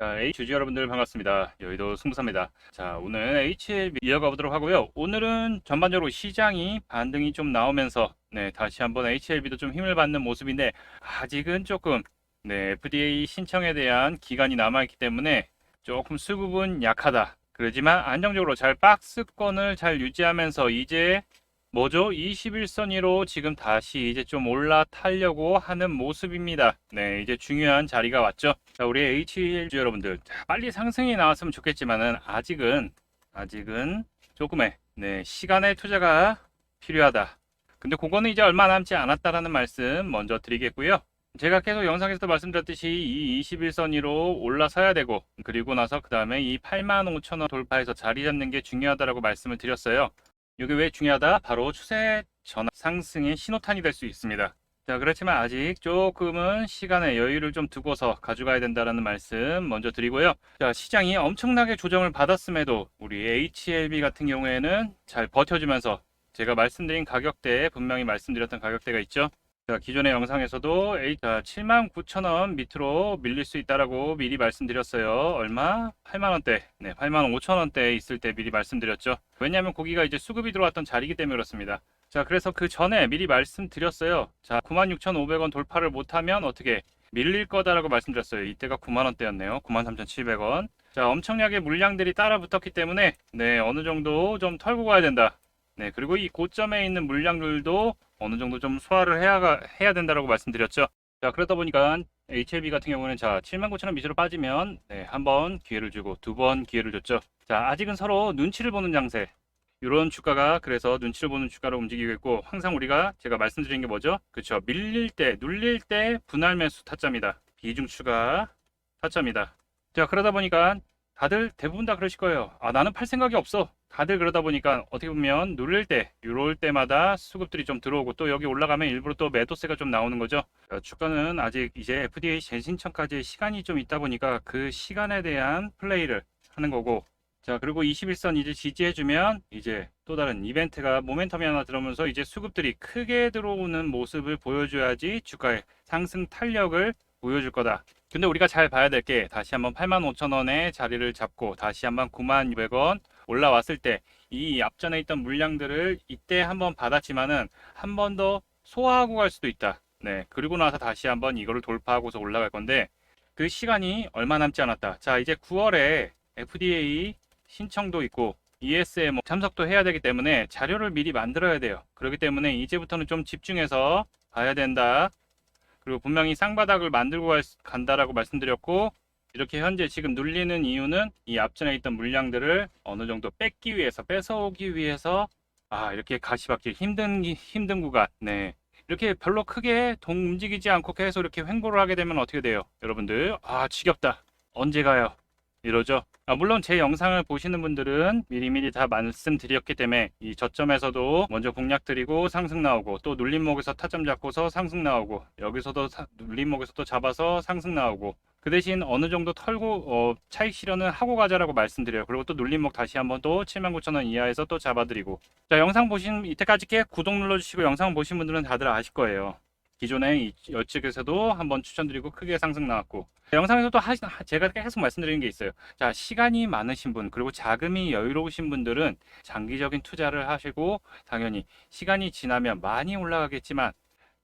자, H 주주 여러분들 반갑습니다. 여의도 승부사입니다. 자, 오늘 HLB 이어가 보도록 하고요. 오늘은 전반적으로 시장이 반등이 좀 나오면서 네, 다시 한번 HLB도 좀 힘을 받는 모습인데 아직은 조금 네, FDA 신청에 대한 기간이 남아 있기 때문에 조금 수급은 약하다. 그러지만 안정적으로 잘 박스권을 잘 유지하면서 이제 뭐죠? 21선위로 지금 다시 이제 좀 올라타려고 하는 모습입니다. 네, 이제 중요한 자리가 왔죠. 자, 우리 HLG 여러분들, 자, 빨리 상승이 나왔으면 좋겠지만은 아직은 아직은 조금의 네, 시간의 투자가 필요하다. 근데 그거는 이제 얼마 남지 않았다라는 말씀 먼저 드리겠고요. 제가 계속 영상에서도 말씀드렸듯이 이 21선위로 올라서야 되고 그리고 나서 그 다음에 이 85,000원 돌파해서 자리 잡는 게 중요하다라고 말씀을 드렸어요. 이게 왜 중요하다? 바로 추세 전환 상승의 신호탄이 될 수 있습니다. 자, 그렇지만 아직 조금은 시간의 여유를 좀 두고서 가져가야 된다라는 말씀 먼저 드리고요. 자, 시장이 엄청나게 조정을 받았음에도 우리 HLB 같은 경우에는 잘 버텨주면서 제가 말씀드린 가격대에 분명히 말씀드렸던 가격대가 있죠. 자, 기존의 영상에서도 A, 자, 79,000원 밑으로 밀릴 수 있다라고 미리 말씀드렸어요. 얼마? 8만원대. 네, 8만 5천원대에 있을 때 미리 말씀드렸죠. 왜냐하면 고기가 이제 수급이 들어왔던 자리이기 때문에 그렇습니다. 자, 그래서 그 전에 미리 말씀드렸어요. 자, 96,500원 돌파를 못하면 어떻게 밀릴 거다라고 말씀드렸어요. 이때가 9만원대였네요. 93,700원. 자, 엄청나게 물량들이 따라 붙었기 때문에 네, 어느 정도 좀 털고 가야 된다. 네, 그리고 이 고점에 있는 물량들도 어느 정도 좀 소화를 해야, 해야 된다라고 말씀드렸죠. 자, 그러다 보니까 HLB 같은 경우는 자, 79,000원 밑으로 빠지면 네, 한 번 기회를 주고 두 번 기회를 줬죠. 자, 아직은 서로 눈치를 보는 장세. 이런 주가가 그래서 눈치를 보는 주가로 움직이고 있고 항상 우리가 제가 말씀드린 게 뭐죠? 그렇죠. 밀릴 때, 눌릴 때 분할 매수 타점이다. 비중 추가 타점이다. 자, 그러다 보니까 다들 대부분 다 그러실 거예요. 아, 나는 팔 생각이 없어. 다들 그러다 보니까 어떻게 보면 누를 때, 이럴 때마다 수급들이 좀 들어오고 또 여기 올라가면 일부러 또 매도세가 좀 나오는 거죠. 자, 주가는 아직 이제 FDA 재신청까지 시간이 좀 있다 보니까 그 시간에 대한 플레이를 하는 거고 자, 그리고 21선 이제 지지해주면 이제 또 다른 이벤트가 모멘텀이 하나 들어오면서 이제 수급들이 크게 들어오는 모습을 보여줘야지 주가의 상승 탄력을 보여줄 거다. 근데 우리가 잘 봐야 될 게 다시 한번 85,000원에 자리를 잡고 다시 한번 9,200원 올라왔을 때 이 앞전에 있던 물량들을 이때 한번 받았지만은 한 번 더 소화하고 갈 수도 있다. 네. 그리고 나서 다시 한번 이거를 돌파하고서 올라갈 건데 그 시간이 얼마 남지 않았다. 자, 이제 9월에 FDA 신청도 있고 ES에 뭐 참석도 해야 되기 때문에 자료를 미리 만들어야 돼요. 그렇기 때문에 이제부터는 좀 집중해서 봐야 된다. 그리고 분명히 쌍바닥을 만들고 갈- 간다라고 말씀드렸고 이렇게 현재 지금 눌리는 이유는 이 앞전에 있던 물량들을 어느 정도 뺏기 위해서 뺏어오기 위해서 아 이렇게 가시밭길 힘든 기- 힘든 구간. 네. 이렇게 별로 크게 동 움직이지 않고 계속 이렇게 횡보를 하게 되면 어떻게 돼요 여러분들? 아 지겹다. 언제 가요 이러죠 아, 물론 제 영상을 보시는 분들은 미리미리 다 말씀드렸기 때문에 이 저점에서도 먼저 공략 드리고 상승 나오고 또 눌림목에서 타점 잡고서 상승 나오고 여기서도 사- 눌림목에서 또 잡아서 상승 나오고 그 대신 어느 정도 털고 어, 차익 실현은 하고 가자라고 말씀드려요. 그리고 또 눌림목 다시 한번 또 79,000원 이하에서 또 잡아드리고 자 영상 보신 이때까지 께 구독 눌러주시고 영상 보신 분들은 다들 아실 거예요. 기존에 이 여측에서도 한번 추천드리고 크게 상승 나왔고 영상에서도 하, 제가 계속 말씀드리는 게 있어요. 자 시간이 많으신 분 그리고 자금이 여유로우신 분들은 장기적인 투자를 하시고 당연히 시간이 지나면 많이 올라가겠지만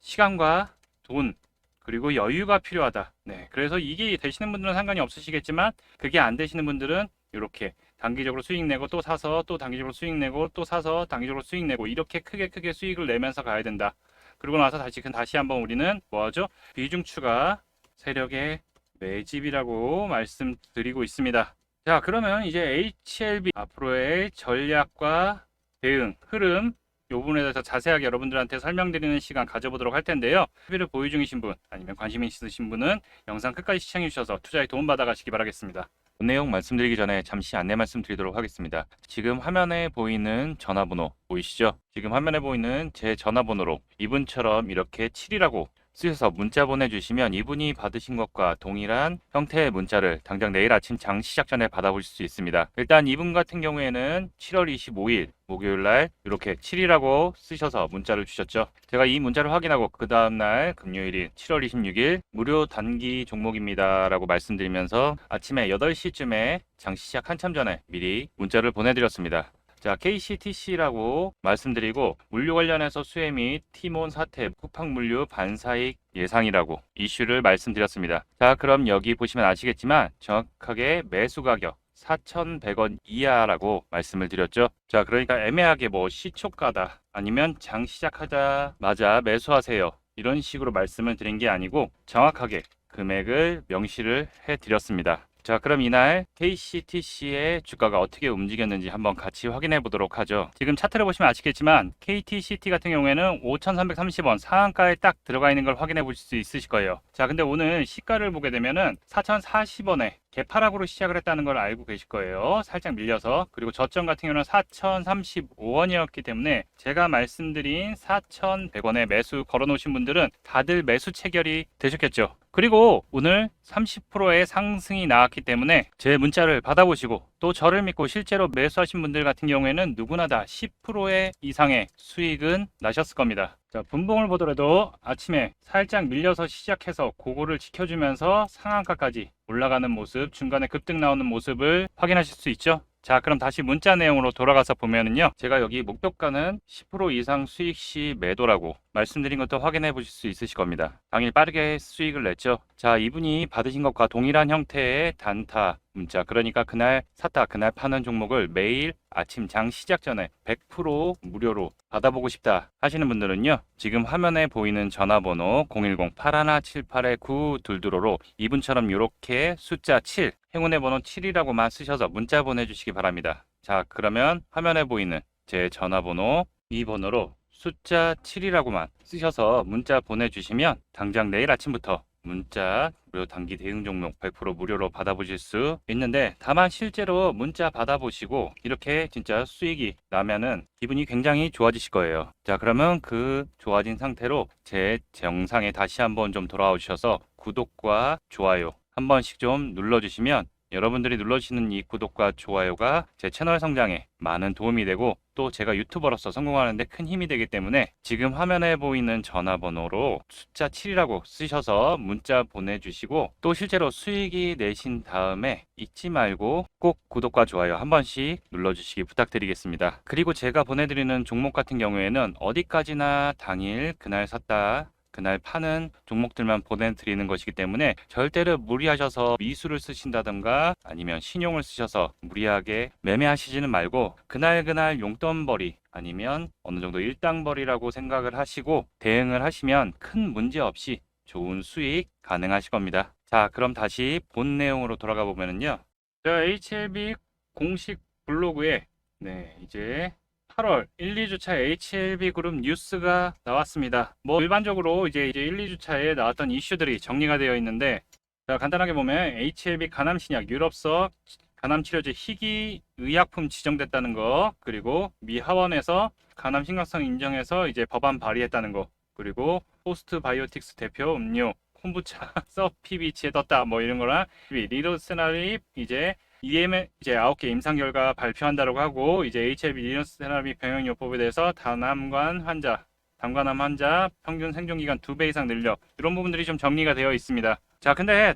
시간과 돈 그리고 여유가 필요하다. 네. 그래서 이게 되시는 분들은 상관이 없으시겠지만 그게 안 되시는 분들은 이렇게 단기적으로 수익 내고 또 사서 또 단기적으로 수익 내고 또 사서 단기적으로 수익 내고 이렇게 크게 크게 수익을 내면서 가야 된다. 그리고 나서 다시 다시 한번 우리는 뭐 하죠? 비중 추가 세력의 매집이라고 말씀드리고 있습니다. 자, 그러면 이제 HLB 앞으로의 전략과 대응, 흐름 요 부분에 대해서 자세하게 여러분들한테 설명드리는 시간 가져보도록 할 텐데요. TV를 보유 중이신 분 아니면 관심 있으신 분은 영상 끝까지 시청해 주셔서 투자에 도움 받아 가시기 바라겠습니다. 본 내용 말씀드리기 전에 잠시 안내 말씀드리도록 하겠습니다. 지금 화면에 보이는 전화번호 보이시죠? 지금 화면에 보이는 제 전화번호로 이분처럼 이렇게 7이라고 쓰셔서 문자 보내주시면 이분이 받으신 것과 동일한 형태의 문자를 당장 내일 아침 장 시작 전에 받아보실 수 있습니다. 일단 이분 같은 경우에는 7월 25일 목요일 날 이렇게 7이라고 쓰셔서 문자를 주셨죠. 제가 이 문자를 확인하고 그 다음 날 금요일인 7월 26일 무료 단기 종목입니다라고 말씀드리면서 아침에 8시쯤에 장시 시작 한참 전에 미리 문자를 보내드렸습니다. 자, KCTC라고 말씀드리고 물류 관련해서 수혜 및 티몬 사태, 쿠팡 물류 반사익 예상이라고 이슈를 말씀드렸습니다. 자, 그럼 여기 보시면 아시겠지만 정확하게 매수 가격 4,100원 이하라고 말씀을 드렸죠. 자, 그러니까 애매하게 뭐 시초가다 아니면 장 시작하자마자 매수하세요. 이런 식으로 말씀을 드린 게 아니고 정확하게 금액을 명시를 해 드렸습니다. 자, 그럼 이날 KCTC의 주가가 어떻게 움직였는지 한번 같이 확인해 보도록 하죠. 지금 차트를 보시면 아시겠지만 KTCT 같은 경우에는 5,330원 상한가에 딱 들어가 있는 걸 확인해 보실 수 있으실 거예요. 자, 근데 오늘 시가를 보게 되면은 4,040원에 개파락으로 시작을 했다는 걸 알고 계실 거예요. 살짝 밀려서. 그리고 저점 같은 경우는 4,035원이었기 때문에 제가 말씀드린 4,100원에 매수 걸어 놓으신 분들은 다들 매수 체결이 되셨겠죠. 그리고 오늘 30%의 상승이 나왔기 때문에 제 문자를 받아보시고 또 저를 믿고 실제로 매수하신 분들 같은 경우에는 누구나 다 10%의 이상의 수익은 나셨을 겁니다. 자, 분봉을 보더라도 아침에 살짝 밀려서 시작해서 그거를 지켜주면서 상한가까지 올라가는 모습, 중간에 급등 나오는 모습을 확인하실 수 있죠. 자, 그럼 다시 문자 내용으로 돌아가서 보면은요. 제가 여기 목표가는 10% 이상 수익 시 매도라고 말씀드린 것도 확인해 보실 수 있으실 겁니다. 당일 빠르게 수익을 냈죠. 자, 이분이 받으신 것과 동일한 형태의 단타 문자. 그러니까 그날 샀다, 그날 파는 종목을 매일 아침 장 시작 전에 100% 무료로 받아보고 싶다 하시는 분들은요. 지금 화면에 보이는 전화번호 010-8178-9222로 이분처럼 이렇게 숫자 7, 행운의 번호 7이라고만 쓰셔서 문자 보내주시기 바랍니다. 자, 그러면 화면에 보이는 제 전화번호 이 번호로 숫자 7이라고만 쓰셔서 문자 보내주시면 당장 내일 아침부터 문자 무료 단기 대응 종목 100% 무료로 받아보실 수 있는데 다만 실제로 문자 받아보시고 이렇게 진짜 수익이 나면은 기분이 굉장히 좋아지실 거예요. 자 그러면 그 좋아진 상태로 제 영상에 다시 한번 좀 돌아와 주셔서 구독과 좋아요 한 번씩 좀 눌러주시면 여러분들이 눌러주시는 이 구독과 좋아요가 제 채널 성장에 많은 도움이 되고 또 제가 유튜버로서 성공하는데 큰 힘이 되기 때문에 지금 화면에 보이는 전화번호로 숫자 7이라고 쓰셔서 문자 보내주시고 또 실제로 수익이 내신 다음에 잊지 말고 꼭 구독과 좋아요 한 번씩 눌러주시기 부탁드리겠습니다. 그리고 제가 보내드리는 종목 같은 경우에는 어디까지나 당일 그날 샀다 그날 파는 종목들만 보내드리는 것이기 때문에 절대로 무리하셔서 미수를 쓰신다던가 아니면 신용을 쓰셔서 무리하게 매매하시지는 말고 그날 그날 용돈벌이 아니면 어느 정도 일당벌이라고 생각을 하시고 대응을 하시면 큰 문제 없이 좋은 수익 가능하실 겁니다. 자, 그럼 다시 본 내용으로 돌아가 보면은요. 자, HLB 공식 블로그에 네, 이제 8월 1, 2주차 HLB 그룹 뉴스가 나왔습니다. 뭐 일반적으로 이제 이제 1, 2주차에 나왔던 이슈들이 정리가 되어 있는데 자, 간단하게 보면 HLB 간암 신약 유럽서 간암 치료제 희귀 의약품 지정됐다는 거 그리고 미 하원에서 간암 심각성 인정해서 이제 법안 발의했다는 거 그리고 포스트 바이오틱스 대표 음료 콤부차 서피비치에 떴다 뭐 이런 거랑 리로세나립 이제 EM 이제 9개 임상 결과 발표한다고 하고 이제 HIV 리노세나립 병용 요법에 대해서 다남관 환자 담관암 환자 평균 생존 기간 2배 이상 늘려 이런 부분들이 좀 정리가 되어 있습니다. 자, 근데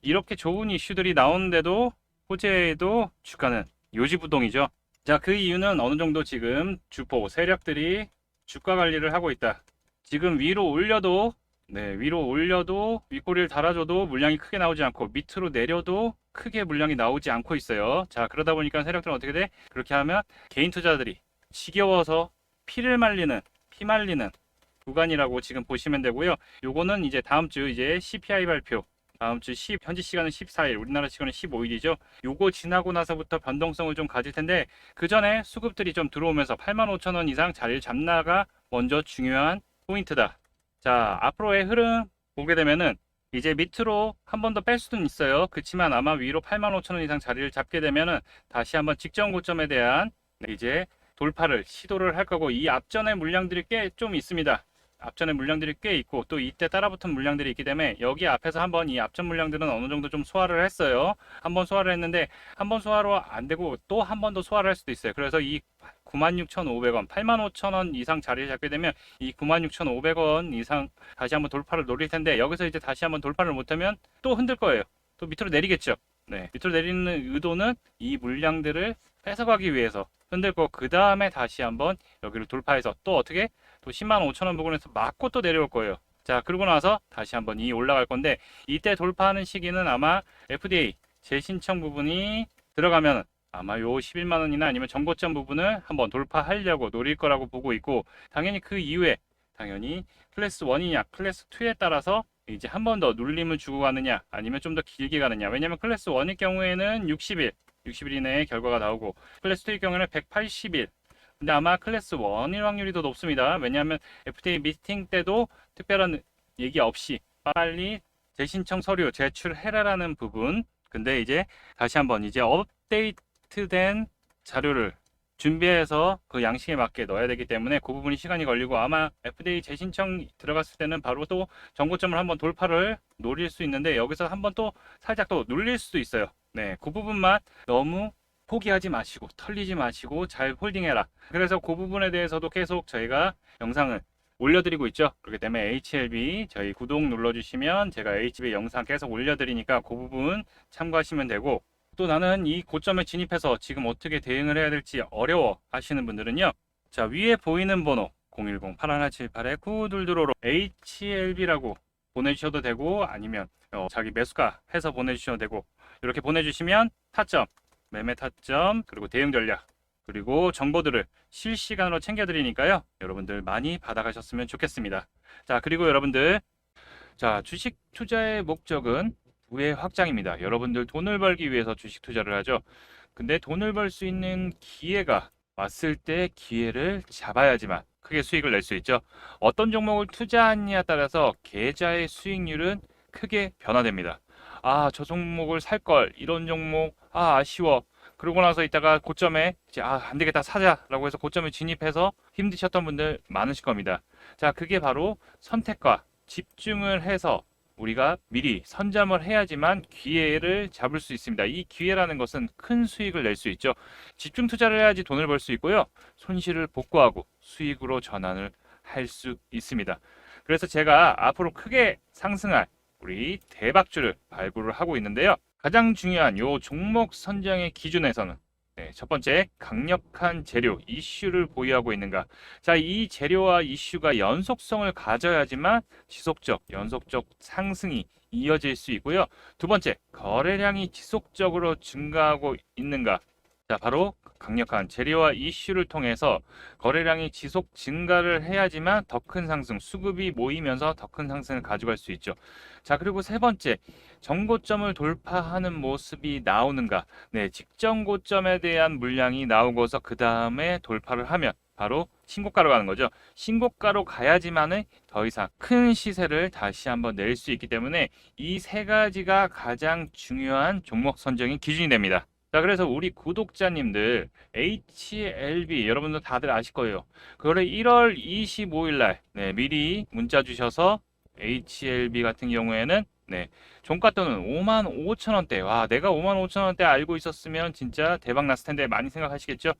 이렇게 좋은 이슈들이 나오는데도 호재에도 주가는 요지부동이죠. 자, 그 이유는 어느 정도 지금 주포 세력들이 주가 관리를 하고 있다. 지금 위로 올려도 네, 위로 올려도 윗꼬리를 달아줘도 물량이 크게 나오지 않고 밑으로 내려도 크게 물량이 나오지 않고 있어요. 자, 그러다 보니까 세력들은 어떻게 돼? 그렇게 하면 개인 투자들이 지겨워서 피를 말리는, 피 말리는 구간이라고 지금 보시면 되고요. 요거는 이제 다음 주 이제 CPI 발표 다음 주 10, 현지 시간은 14일, 우리나라 시간은 15일이죠. 요거 지나고 나서부터 변동성을 좀 가질 텐데 그 전에 수급들이 좀 들어오면서 85,000원 이상 자리를 잡나가 먼저 중요한 포인트다. 자, 앞으로의 흐름 보게 되면은 이제 밑으로 한 번 더 뺄 수는 있어요. 그렇지만 아마 위로 85,000원 이상 자리를 잡게 되면은 다시 한번 직전 고점에 대한 이제 돌파를 시도를 할 거고 이 앞전의 물량들이 꽤 좀 있습니다. 앞전에 물량들이 꽤 있고 또 이때 따라붙은 물량들이 있기 때문에 여기 앞에서 한번 이 앞전 물량들은 어느 정도 좀 소화를 했어요. 한번 소화를 했는데 한번 소화로 안 되고 또 한 번 더 소화를 할 수도 있어요. 그래서 이 96,500원, 85,000원 이상 자리를 잡게 되면 이 96,500원 이상 다시 한번 돌파를 노릴 텐데 여기서 이제 다시 한번 돌파를 못하면 또 흔들 거예요. 또 밑으로 내리겠죠. 네, 밑으로 내리는 의도는 이 물량들을 뺏어가기 위해서 흔들 거그 다음에 다시 한번 여기를 돌파해서 또 어떻게 또 10만 5천 원 부근에서 맞고 또 내려올 거예요. 자 그러고 나서 다시 한번 이 올라갈 건데 이때 돌파하는 시기는 아마 FDA 재신청 부분이 들어가면 아마 요 11만 원이나 아니면 정고점 부분을 한번 돌파하려고 노릴 거라고 보고 있고 당연히 그 이후에 당연히 클래스 1이냐 클래스 2에 따라서 이제 한 번 더 눌림을 주고 가느냐 아니면 좀 더 길게 가느냐. 왜냐면 클래스 1일 경우에는 60일 60일 이내에 결과가 나오고 클래스 2일 경우에는 180일. 근데 아마 클래스 1일 확률이 더 높습니다. 왜냐하면 FDA 미팅 때도 특별한 얘기 없이 빨리 재신청 서류 제출해라라는 부분. 근데 이제 다시 한번 이제 업데이트 된 자료를 준비해서 그 양식에 맞게 넣어야 되기 때문에 그 부분이 시간이 걸리고 아마 FDA 재신청 들어갔을 때는 바로 또 정고점을 한번 돌파를 노릴 수 있는데 여기서 한번 또 살짝 또 눌릴 수도 있어요. 네, 그 부분만 너무 포기하지 마시고 털리지 마시고 잘 홀딩해라. 그래서 그 부분에 대해서도 계속 저희가 영상을 올려드리고 있죠. 그렇기 때문에 HLB 저희 구독 눌러주시면 제가 HB 영상 계속 올려드리니까 그 부분 참고하시면 되고 또 나는 이 고점에 진입해서 지금 어떻게 대응을 해야 될지 어려워 하시는 분들은요. 자, 위에 보이는 번호 010-8178-9222로 HLB라고 보내주셔도 되고 아니면 어, 자기 매수가 해서 보내주셔도 되고 이렇게 보내주시면 타점, 매매 타점, 그리고 대응 전략 그리고 정보들을 실시간으로 챙겨드리니까요. 여러분들 많이 받아가셨으면 좋겠습니다. 자, 그리고 여러분들 자, 주식 투자의 목적은 부의 확장입니다. 여러분들 돈을 벌기 위해서 주식 투자를 하죠. 근데 돈을 벌 수 있는 기회가 왔을 때 기회를 잡아야지만 크게 수익을 낼 수 있죠. 어떤 종목을 투자하느냐에 따라서 계좌의 수익률은 크게 변화됩니다. 아, 저 종목을 살 걸. 이런 종목. 아, 아쉬워. 그러고 나서 이따가 고점에 이제 아, 안 되겠다. 사자라고 해서 고점에 진입해서 힘드셨던 분들 많으실 겁니다. 자, 그게 바로 선택과 집중을 해서 우리가 미리 선점을 해야지만 기회를 잡을 수 있습니다. 이 기회라는 것은 큰 수익을 낼 수 있죠. 집중 투자를 해야지 돈을 벌 수 있고요. 손실을 복구하고 수익으로 전환을 할 수 있습니다. 그래서 제가 앞으로 크게 상승할 우리 대박주를 발굴을 하고 있는데요. 가장 중요한 요 종목 선정의 기준에서는 네, 첫 번째 강력한 재료 이슈를 보유하고 있는가? 자 이 재료와 이슈가 연속성을 가져야지만 지속적 연속적 상승이 이어질 수 있고요. 두 번째 거래량이 지속적으로 증가하고 있는가? 자 바로 강력한 재료와 이슈를 통해서 거래량이 지속 증가를 해야지만 더 큰 상승 수급이 모이면서 더 큰 상승을 가져갈 수 있죠 자 그리고 세 번째 정고점을 돌파하는 모습이 나오는가 네, 직전 고점에 대한 물량이 나오고서 그 다음에 돌파를 하면 바로 신고가로 가는 거죠. 신고가로 가야지만은 더 이상 큰 시세를 다시 한번 낼 수 있기 때문에 이 세 가지가 가장 중요한 종목 선정의 기준이 됩니다. 자, 그래서 우리 구독자님들 HLB 여러분들 다들 아실 거예요. 그거를 1월 25일 날 네, 미리 문자 주셔서 HLB 같은 경우에는 네, 종가 또는 5만 5천 원대. 와, 내가 5만 5천 원대 알고 있었으면 진짜 대박 났을 텐데 많이 생각하시겠죠?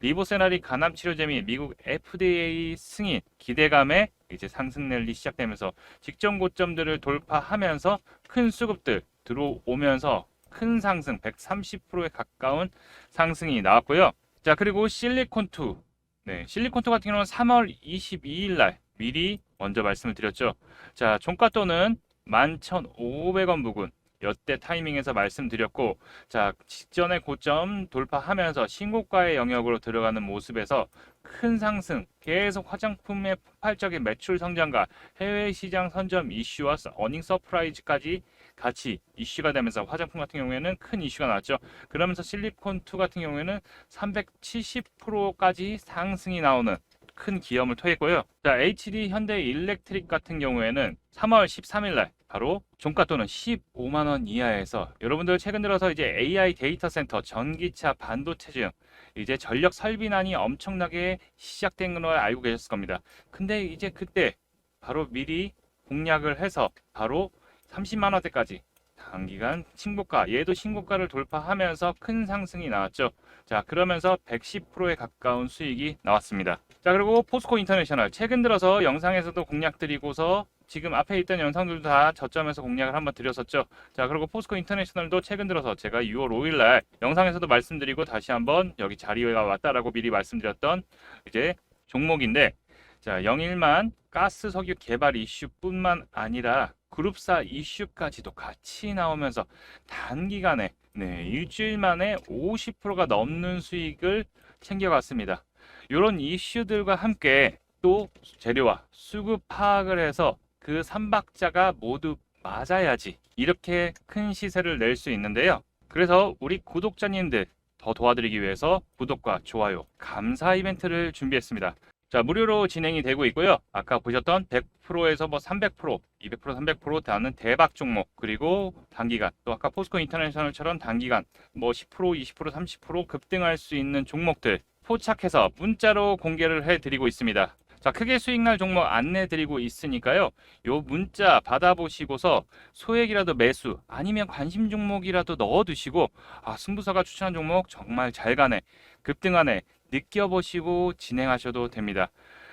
리보세나리 간암 치료제 및 미국 FDA 승인 기대감에 이제 상승 랠리 시작되면서 직전 고점들을 돌파하면서 큰 수급들 들어오면서 큰 상승 130%에 가까운 상승이 나왔고요. 자, 그리고 실리콘2. 네, 실리콘2 같은 경우는 3월 22일 날 미리 먼저 말씀을 드렸죠. 자, 종가 또는 11,500원 부근 여태 타이밍에서 말씀드렸고 자 직전의 고점 돌파하면서 신고가의 영역으로 들어가는 모습에서 큰 상승 계속 화장품의 폭발적인 매출 성장과 해외 시장 선점 이슈와 어닝 서프라이즈까지 같이 이슈가 되면서 화장품 같은 경우에는 큰 이슈가 나왔죠. 그러면서 실리콘2 같은 경우에는 370%까지 상승이 나오는 큰 기염을 토했고요. 자, HD 현대 일렉트릭 같은 경우에는 3월 13일 날 바로 종가 또는 15만 원 이하에서 여러분들 최근 들어서 이제 AI 데이터 센터, 전기차, 반도체 등 이제 전력 설비난이 엄청나게 시작된 걸 알고 계셨을 겁니다. 근데 이제 그때 바로 미리 공략을 해서 바로 30만 원대까지 단기간 신고가 얘도 신고가를 돌파하면서 큰 상승이 나왔죠. 자 그러면서 110%에 가까운 수익이 나왔습니다. 자 그리고 포스코 인터내셔널 최근 들어서 영상에서도 공략 드리고서 지금 앞에 있던 영상들도 다 저점에서 공략을 한번 드렸었죠. 자 그리고 포스코 인터내셔널도 최근 들어서 제가 6월 5일날 영상에서도 말씀드리고 다시 한번 여기 자리가 왔다라고 미리 말씀드렸던 이제 종목인데 자 영일만 가스 석유 개발 이슈뿐만 아니라 그룹사 이슈까지도 같이 나오면서 단기간에 네, 일주일 만에 50%가 넘는 수익을 챙겨갔습니다. 이런 이슈들과 함께 또 재료와 수급 파악을 해서 그 삼박자가 모두 맞아야지 이렇게 큰 시세를 낼 수 있는데요. 그래서 우리 구독자님들 더 도와드리기 위해서 구독과 좋아요, 감사 이벤트를 준비했습니다. 자, 무료로 진행이 되고 있고요. 아까 보셨던 100%에서 뭐 300%, 200%, 300% 다는 대박 종목, 그리고 단기간, 또 아까 포스코 인터내셔널처럼 단기간, 뭐 10%, 20%, 30% 급등할 수 있는 종목들 포착해서 문자로 공개를 해드리고 있습니다. 자, 크게 수익날 종목 안내드리고 있으니까요. 요 문자 받아보시고서 소액이라도 매수, 아니면 관심 종목이라도 넣어두시고, 아, 승부사가 추천한 종목 정말 잘 가네, 급등하네, 느껴보시고 진행하셔도 됩니다.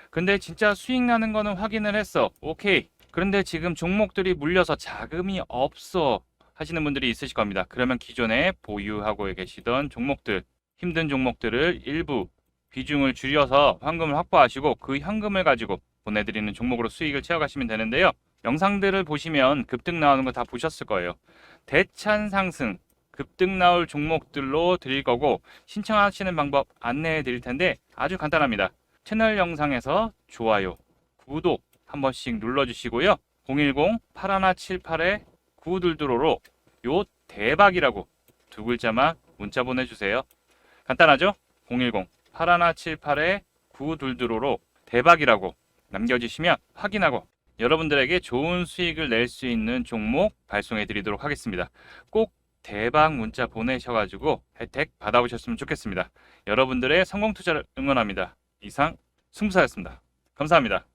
근데 진짜 수익 나는 거는 확인을 했어. 오케이. 그런데 지금 종목들이 물려서 자금이 없어 하시는 분들이 있으실 겁니다. 그러면 기존에 보유하고 계시던 종목들, 힘든 종목들을 일부 비중을 줄여서 현금을 확보하시고 그 현금을 가지고 보내드리는 종목으로 수익을 채워가시면 되는데요. 영상들을 보시면 급등 나오는 거 다 보셨을 거예요. 대찬 상승, 급등 나올 종목들로 드릴 거고 신청하시는 방법 안내해 드릴 텐데 아주 간단합니다. 채널 영상에서 좋아요, 구독 한 번씩 눌러주시고요. 010-8178에 922로로 요 대박이라고 두 글자만 문자 보내주세요. 간단하죠? 010-8178에 922로로 대박이라고 남겨주시면 확인하고 여러분들에게 좋은 수익을 낼 수 있는 종목 발송해 드리도록 하겠습니다. 꼭 대박 문자 보내셔가지고 혜택 받아보셨으면 좋겠습니다. 여러분들의 성공 투자를 응원합니다. 이상 승부사였습니다. 감사합니다.